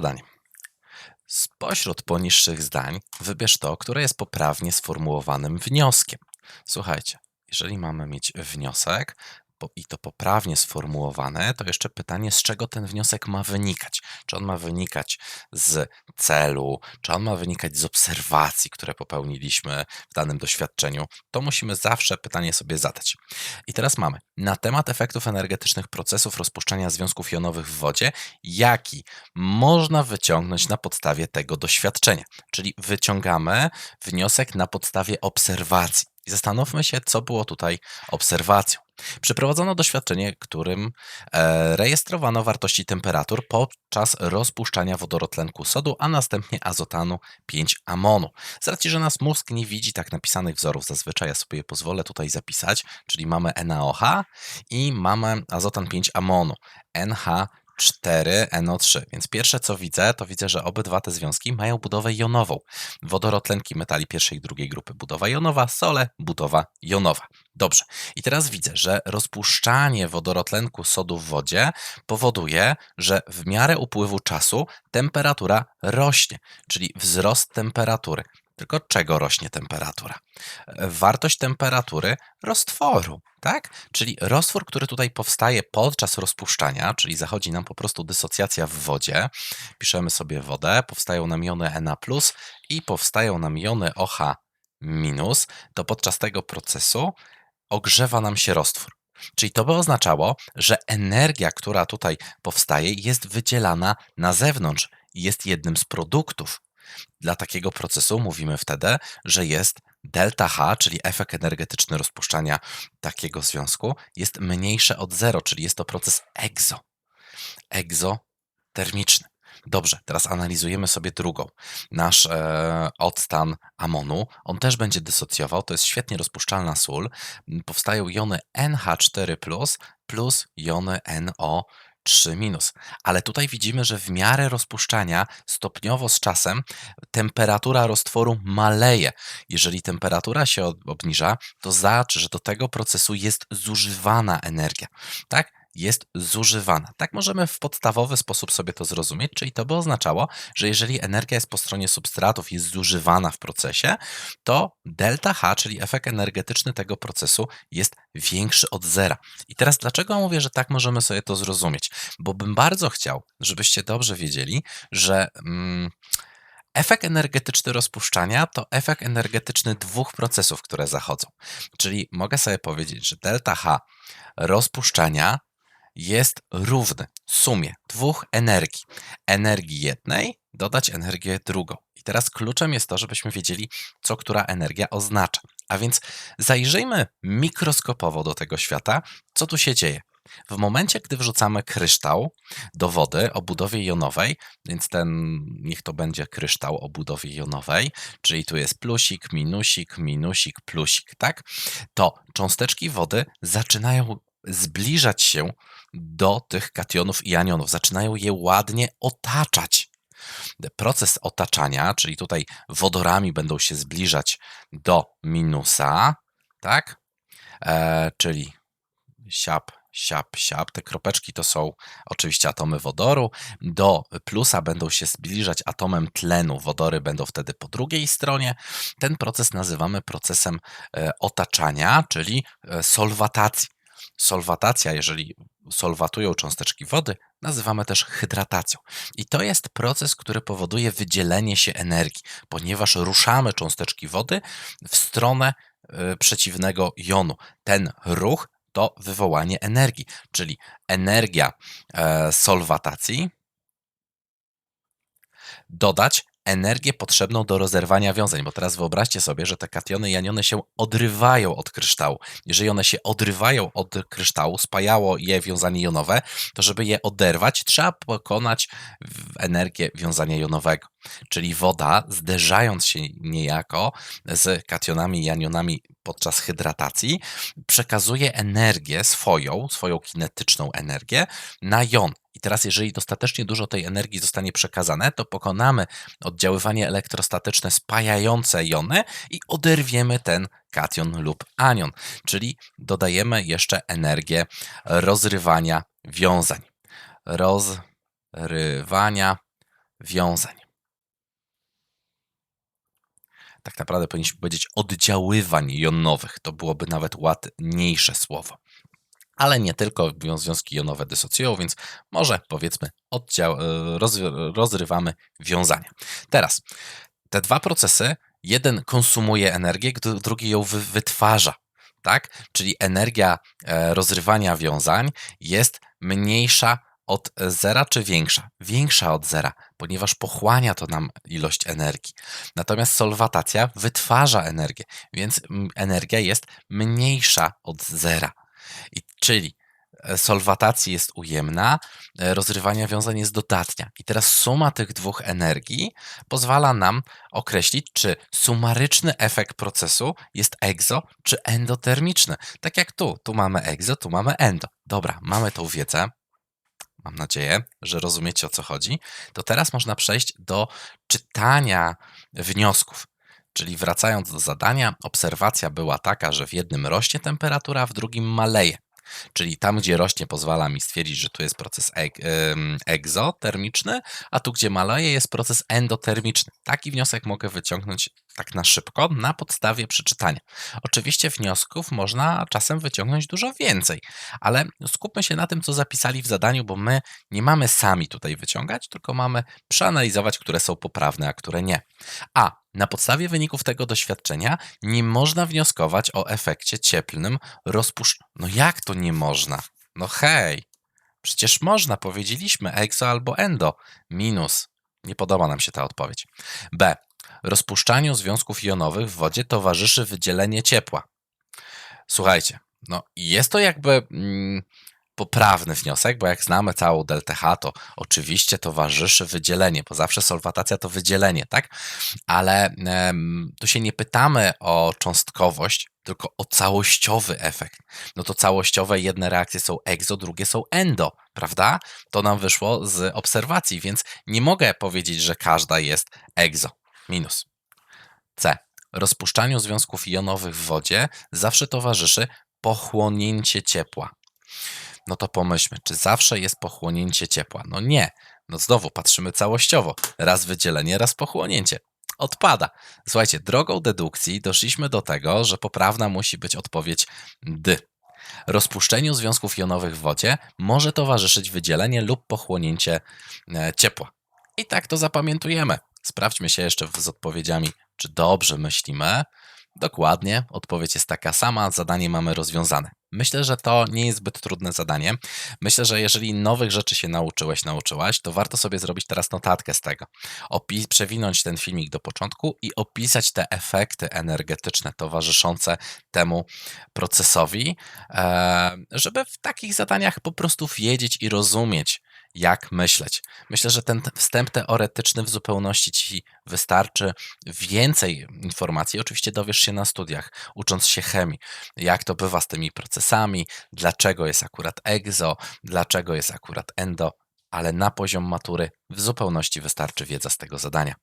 Zdanie. Spośród poniższych zdań wybierz to, które jest poprawnie sformułowanym wnioskiem. Słuchajcie, jeżeli mamy mieć wniosek i to poprawnie sformułowane, to jeszcze pytanie, z czego ten wniosek ma wynikać? Czy on ma wynikać z celu, czy on ma wynikać z obserwacji, które popełniliśmy w danym doświadczeniu? To musimy zawsze pytanie sobie zadać. I teraz mamy na temat efektów energetycznych procesów rozpuszczania związków jonowych w wodzie, jaki można wyciągnąć na podstawie tego doświadczenia. Czyli wyciągamy wniosek na podstawie obserwacji. Zastanówmy się, co było tutaj obserwacją. Przeprowadzono doświadczenie, którym e, rejestrowano wartości temperatur podczas rozpuszczania wodorotlenku sodu, a następnie azotanu 5-amonu. Z racji, że nas mózg nie widzi tak napisanych wzorów, zazwyczaj ja sobie pozwolę tutaj zapisać, czyli mamy NaOH i mamy azotan 5-amonu, NH 4NO3. Więc pierwsze co widzę, to widzę, że obydwa te związki mają budowę jonową. Wodorotlenki metali pierwszej i drugiej grupy budowa jonowa, sole budowa jonowa. Dobrze. I teraz widzę, że rozpuszczanie wodorotlenku sodu w wodzie powoduje, że w miarę upływu czasu temperatura rośnie, czyli wzrost temperatury. Tylko czego rośnie temperatura? Wartość temperatury roztworu, tak? Czyli roztwór, który tutaj powstaje podczas rozpuszczania, czyli zachodzi nam po prostu dysocjacja w wodzie. Piszemy sobie wodę, powstają nam jony Na i powstają nam jony OH minus, to podczas tego procesu ogrzewa nam się roztwór. Czyli to by oznaczało, że energia, która tutaj powstaje, jest wydzielana na zewnątrz i jest jednym z produktów. Dla takiego procesu mówimy wtedy, że jest delta H, czyli efekt energetyczny rozpuszczania takiego związku, jest mniejsze od zero, czyli jest to proces egzo. Egzotermiczny. Dobrze, teraz analizujemy sobie drugą. Nasz e, odstan amonu, on też będzie dysocjował, to jest świetnie rozpuszczalna sól. Powstają jony NH4+, plus jony NO 3 minus. Ale tutaj widzimy, że w miarę rozpuszczania stopniowo z czasem temperatura roztworu maleje. Jeżeli temperatura się ob- obniża, to znaczy, że do tego procesu jest zużywana energia. Tak? Jest zużywana. Tak możemy w podstawowy sposób sobie to zrozumieć, czyli to by oznaczało, że jeżeli energia jest po stronie substratów, jest zużywana w procesie, to delta H, czyli efekt energetyczny tego procesu jest większy od zera. I teraz dlaczego mówię, że tak możemy sobie to zrozumieć? Bo bym bardzo chciał, żebyście dobrze wiedzieli, że mm, efekt energetyczny rozpuszczania to efekt energetyczny dwóch procesów, które zachodzą. Czyli mogę sobie powiedzieć, że delta H rozpuszczania jest równy sumie dwóch energii. Energii jednej dodać energię drugą. I teraz kluczem jest to, żebyśmy wiedzieli, co która energia oznacza. A więc zajrzyjmy mikroskopowo do tego świata, co tu się dzieje. W momencie, gdy wrzucamy kryształ do wody o budowie jonowej, więc ten niech to będzie kryształ o budowie jonowej, czyli tu jest plusik, minusik, minusik, plusik, tak? To cząsteczki wody zaczynają zbliżać się do tych kationów i anionów, zaczynają je ładnie otaczać. Proces otaczania, czyli tutaj wodorami będą się zbliżać do minusa, tak? E, czyli siap, siap, siap. Te kropeczki to są oczywiście atomy wodoru. Do plusa będą się zbliżać atomem tlenu. Wodory będą wtedy po drugiej stronie. Ten proces nazywamy procesem e, otaczania, czyli e, solwatacji. Solwatacja, jeżeli solwatują cząsteczki wody, nazywamy też hydratacją. I to jest proces, który powoduje wydzielenie się energii, ponieważ ruszamy cząsteczki wody w stronę e, przeciwnego jonu. Ten ruch to wywołanie energii, czyli energia e, solwatacji dodać energię potrzebną do rozerwania wiązań, bo teraz wyobraźcie sobie, że te kationy i aniony się odrywają od kryształu. Jeżeli one się odrywają od kryształu, spajało je wiązanie jonowe, to żeby je oderwać, trzeba pokonać energię wiązania jonowego. Czyli woda, zderzając się niejako z kationami i anionami podczas hydratacji, przekazuje energię swoją, swoją kinetyczną energię na jon. I teraz, jeżeli dostatecznie dużo tej energii zostanie przekazane, to pokonamy oddziaływanie elektrostatyczne spajające jony i oderwiemy ten kation lub anion, czyli dodajemy jeszcze energię rozrywania wiązań. Rozrywania wiązań. Tak naprawdę powinniśmy powiedzieć oddziaływań jonowych. To byłoby nawet ładniejsze słowo. Ale nie tylko związki jonowe dysocjują, więc może powiedzmy oddział, e, rozrywamy wiązania. Teraz te dwa procesy, jeden konsumuje energię, drugi ją wytwarza tak? Czyli energia e, rozrywania wiązań jest mniejsza od zera czy większa? Większa od zera, ponieważ pochłania to nam ilość energii. Natomiast solwatacja wytwarza energię, więc energia jest mniejsza od zera. I czyli E, solwatacji jest ujemna, e, rozrywania wiązań jest dodatnia. I teraz suma tych dwóch energii pozwala nam określić, czy sumaryczny efekt procesu jest egzo czy endotermiczny. Tak jak tu, tu mamy egzo, tu mamy endo. Dobra, mamy tą wiedzę. Mam nadzieję, że rozumiecie o co chodzi. To teraz można przejść do czytania wniosków. Czyli wracając do zadania, obserwacja była taka, że w jednym rośnie temperatura, w drugim maleje. Czyli tam, gdzie rośnie, pozwala mi stwierdzić, że tu jest proces egzotermiczny, a tu, gdzie maleje, jest proces endotermiczny. Taki wniosek mogę wyciągnąć tak na szybko, na podstawie przeczytania. Oczywiście wniosków można czasem wyciągnąć dużo więcej, ale skupmy się na tym, co zapisali w zadaniu, bo my nie mamy sami tutaj wyciągać, tylko mamy przeanalizować, które są poprawne, a które nie. A na podstawie wyników tego doświadczenia nie można wnioskować o efekcie cieplnym rozpuszczenia. No jak to nie można? No hej, przecież można, powiedzieliśmy exo albo endo. Minus. Nie podoba nam się ta odpowiedź. B. Rozpuszczaniu związków jonowych w wodzie towarzyszy wydzielenie ciepła. Słuchajcie, no jest to jakby mm, poprawny wniosek, bo jak znamy całą deltę H, to oczywiście towarzyszy wydzielenie, bo zawsze solwatacja to wydzielenie, tak? Ale em, tu się nie pytamy o cząstkowość, tylko o całościowy efekt. No to całościowe jedne reakcje są egzo, drugie są endo, prawda? To nam wyszło z obserwacji, więc nie mogę powiedzieć, że każda jest egzo. Minus. C. Rozpuszczaniu związków jonowych w wodzie zawsze towarzyszy pochłonięcie ciepła no to pomyślmy, czy zawsze jest pochłonięcie ciepła? No nie. No znowu patrzymy całościowo. Raz wydzielenie, raz pochłonięcie. Odpada. Słuchajcie, drogą dedukcji doszliśmy do tego, że poprawna musi być odpowiedź D. Rozpuszczeniu związków jonowych w wodzie może towarzyszyć wydzielenie lub pochłonięcie e, ciepła. I tak to zapamiętujemy. Sprawdźmy się jeszcze z odpowiedziami, czy dobrze myślimy. Dokładnie, odpowiedź jest taka sama, zadanie mamy rozwiązane. Myślę, że to nie jest zbyt trudne zadanie. Myślę, że jeżeli nowych rzeczy się nauczyłeś, nauczyłaś, to warto sobie zrobić teraz notatkę z tego. Opi przewinąć ten filmik do początku i opisać te efekty energetyczne towarzyszące temu procesowi, e, żeby w takich zadaniach po prostu wiedzieć i rozumieć, jak myśleć. Myślę, że ten wstęp teoretyczny w zupełności Ci wystarczy. Więcej informacji oczywiście dowiesz się na studiach, ucząc się chemii, jak to bywa z tymi procesami, dlaczego jest akurat egzo, dlaczego jest akurat endo, ale na poziom matury w zupełności wystarczy wiedza z tego zadania.